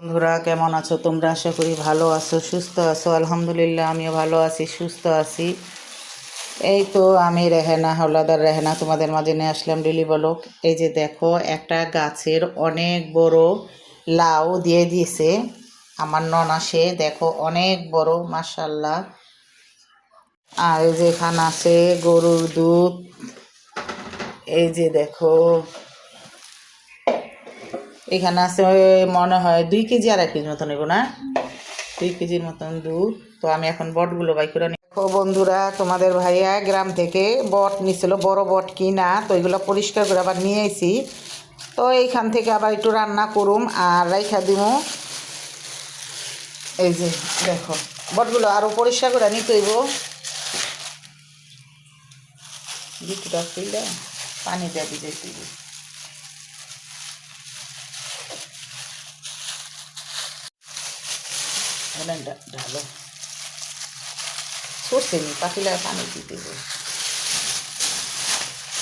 বন্ধুরা, কেমন আছো তোমরা? আশা করি ভালো আছো, সুস্থ আছো। আলহামদুলিল্লাহ, আমিও ভালো আছি, সুস্থ আছি। এই তো আমি রেহেনা, হাওলাদার রেহেনা, তোমাদের মাঝে নিয়ে আসলাম ডেলি বলক এই যে দেখো, একটা গাছের অনেক বড় লাউ দিয়ে দিয়েছে আমার ননাসে দেখো, অনেক বড় মাসাল্লাহ আর এই যে এখানে আছে গরুর দুধ। এই যে দেখো এখানে আছে, মনে হয় দুই কেজি এক কেজির মতন নেব না? দুই কেজির মতন দুধ। তো আমি এখন বটগুলো বাই করে দেখো বন্ধুরা, তোমাদের ভাইয়া গ্রাম থেকে বট নিছিল, বড় বট কিনা, তো এগুলো পরিষ্কার করে আবার নিয়ে এসি তো এইখান থেকে আবার একটু রান্না করুম আর রাইখা দিমু। এই যে, দেখো, বটগুলো আরও পরিষ্কার করে নিতে হইব। পানি দিয়ে হইব এবার ডা- ঢালো। ছুটছে নি পাখিলা পানি দিতে।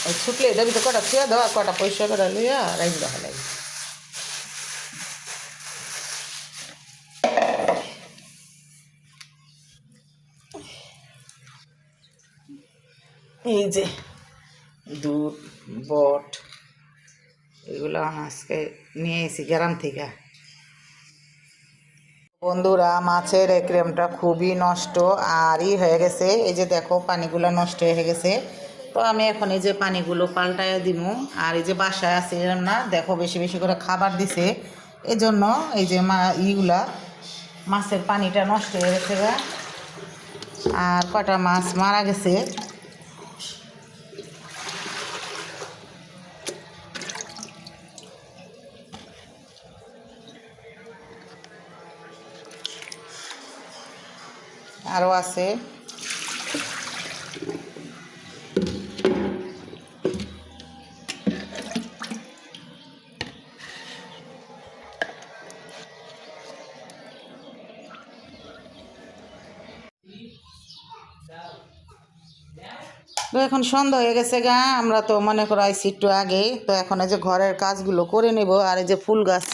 ওই ছুটলে দেবি তো কটা থুয়া দেওয়া, কটা পয়সা করে লইয়া রাইন দেখা লাগে। এই যে দুধ, বট, এগুলো আজকে নিয়ে এসেছি গ্রাম থেকে। বন্ধুরা, মাছের ক্রেমটা খুবই নষ্ট আর ই হয়ে গেছে। এই যে দেখো, পানিগুলো নষ্ট হয়ে গেছে। তো আমি এখন এই যে পানিগুলো পাল্টায় দিমু। আর এই যে বাসায় আছে, না, দেখো, বেশি বেশি করে খাবার দিছে। এই জন্য এই যে মা, ইগুলা, মাছের পানিটা নষ্ট হয়ে গেছে আর কটা মাছ মারা গেছে? আরও আছে। তো এখন সন্ধ্যা হয়ে গেছে গা, আমরা তো মনে করো আইসি একটু আগে, তো এখন এই যে ঘরের কাজগুলো করে নেব, আর এই যে ফুল গাছ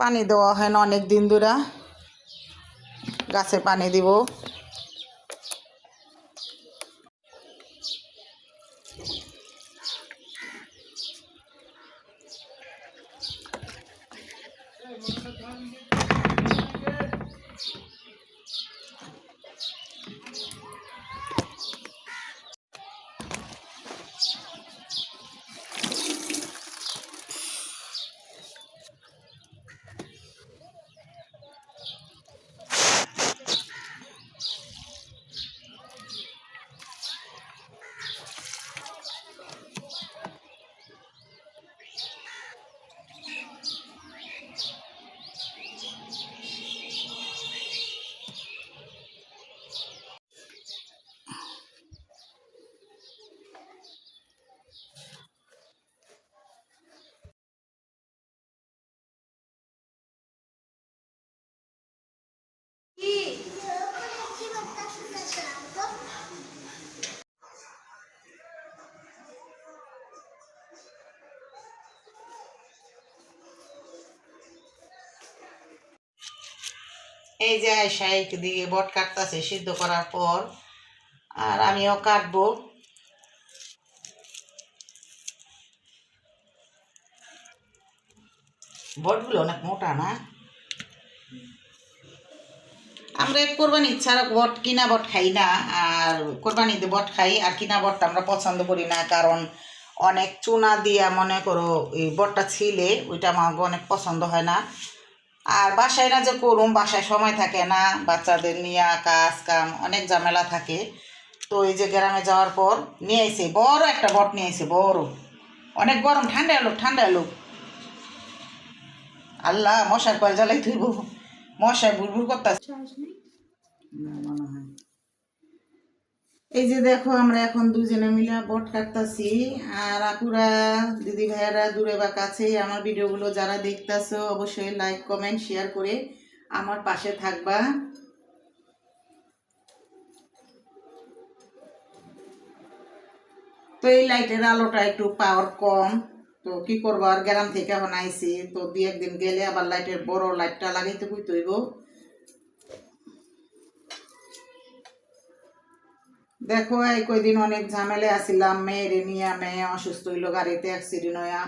পানি দেওয়া হয় না অনেক দিন ধরে। গাছে পানি দিব। এই যে শাইক দিয়ে বট কাটতেছে সিদ্ধ করার পর, আর আমিও কাটবো। বটগুলো অনেক মোটা না? আমরা কোরবানি ছাড়া বট কিনা বট খাই না, আর কোরবানিতে বট খাই, আর কিনা বটটা আমরা পছন্দ করি না, কারণ অনেক চুনা দিয়া মনে করো এই বটটা ছিলে, ওইটা আমার অনেক পছন্দ হয় না। আর বাসায় না যে করুম, বাসায় সময় থাকে না, বাচ্চাদের নিয়ে কাজ কাম, অনেক ঝামেলা থাকে। তো এই যে গ্রামে যাওয়ার পর নিয়ে এসে বড় একটা বট নিয়ে এসে বড়। অনেক গরম ঠান্ডা এলো ঠান্ডা এলো আল্লাহ, মশার কল জ্বালাই তুইব মশায় বুড়বুড় করতেছে। এই যে দেখো, আমরা এখন দুজনে মিলে বট কাটতাছি। আর আপুরা, দিদি ভাইয়ারা দূরে বা কাছে আমার ভিডিওগুলো যারা দেখতাছো, অবশ্যই লাইক কমেন্ট শেয়ার করে আমার পাশে থাকবা। তো এই লাইটের আলোটা একটু পাওয়ার কম। তো কি করব? আর গ্রাম থেকে এখন আইসি তো দু একদিন গেলে আবার লাইটের বড় লাইটটা লাগাইতে কই তৈব দেখো, এই কয়দিন অনেক ঝামেলে আসিলাম মেয়েরে নিয়ে মেয়ে অসুস্থ হইল, গাড়িতে অ্যাক্সিডেন্ট হইয়া।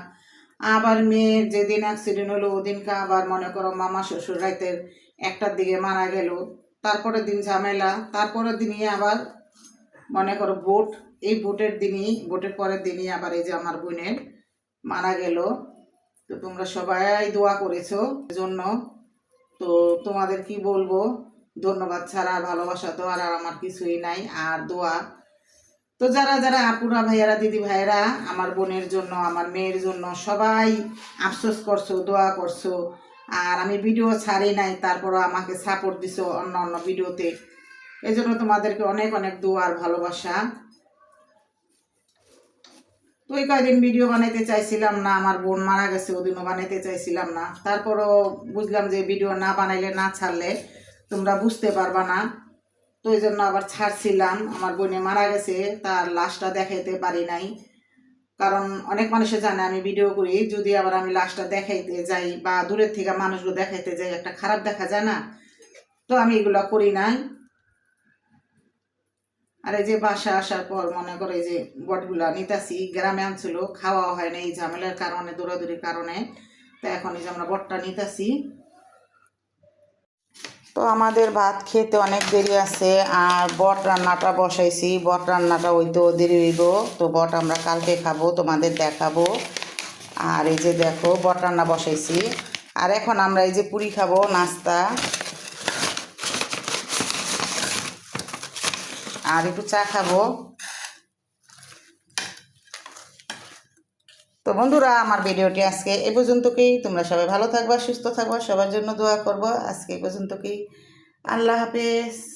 আবার মেয়ের যেদিন অ্যাক্সিডেন্ট হলো ওদিনকে আবার মনে করো মামা শ্বশুর রাইতের একটার দিকে মারা গেল। তারপরের দিন ঝামেলা, তারপরের দিনই আবার মনে করো ভোট। এই ভোটের দিনই, ভোটের পরের দিনই আবার এই যে আমার বোনের মারা গেল। তো তোমরা সবাই দোয়া করেছ জন্য তো তোমাদের কি বলব? ধন্যবাদ ছাড়া আর ভালোবাসা তো আর আমার কিছুই নাই আর দোয়া। তো যারা যারা আপুরা ভাইয়ারা, দিদি ভাইয়েরা, আমার বোনের জন্য, আমার মেয়ের জন্য সবাই আফসোস করছ, দোয়া করছ। আর আমি ভিডিও ছাড়ি নাই, তারপরও আমাকে সাপোর্ট দিছো অন্য অন্য ভিডিওতে। এই জন্য তোমাদেরকে অনেক অনেক দোয়া আর ভালোবাসা। তো ওই কয়দিন ভিডিও বানাইতে চাইছিলাম না, আমার বোন মারা গেছে, ওদিনও বানাইতে চাইছিলাম না। তারপরও বুঝলাম যে ভিডিও না বানাইলে, না ছাড়লে তোমরা বুঝতে পারবা না। তো ওই জন্য আবার ছাড়ছিলাম, আমার বোনে মারা গেছে, তার লাশটা দেখাইতে পারি নাই। কারণ অনেক মানুষে জানে আমি ভিডিও করি, যদি আবার আমি লাশটা দেখাইতে যাই বা দূরের থেকে মানুষগুলো দেখাইতে যাই, একটা খারাপ দেখা যায় না। তো আমি এগুলো করি নাই। আর এই যে বাসা আসার পর মনে করে যে বটগুলা নিতাছি, গ্রামে আনছিল, খাওয়া হয় না এই ঝামেলার কারণে, দৌড়াদৌড়ির কারণে। তো এখন এই যে আমরা বটটা নিতাছি। তো আমাদের ভাত খেতে অনেক দেরি আছে, আর বট রান্নাটা বসাইছি। বট রান্নাটা ওই তো দেরি হইব, তো বট আমরা কালকে খাব, তোমাদের দেখাবো। আর এই যে দেখো, বট রান্না বসাইছি। আর এখন আমরা এই যে পুরি খাব, নাস্তা। আর একটু চা খাব। তো বন্ধুরা, আমার ভিডিওটি আজকে এ পর্যন্তকেই। তোমরা সবাই ভালো থাকবা, সুস্থ থাকবা, সবার জন্য দোয়া করব। আজকে এ পর্যন্তকেই। আল্লাহ হাফেজ।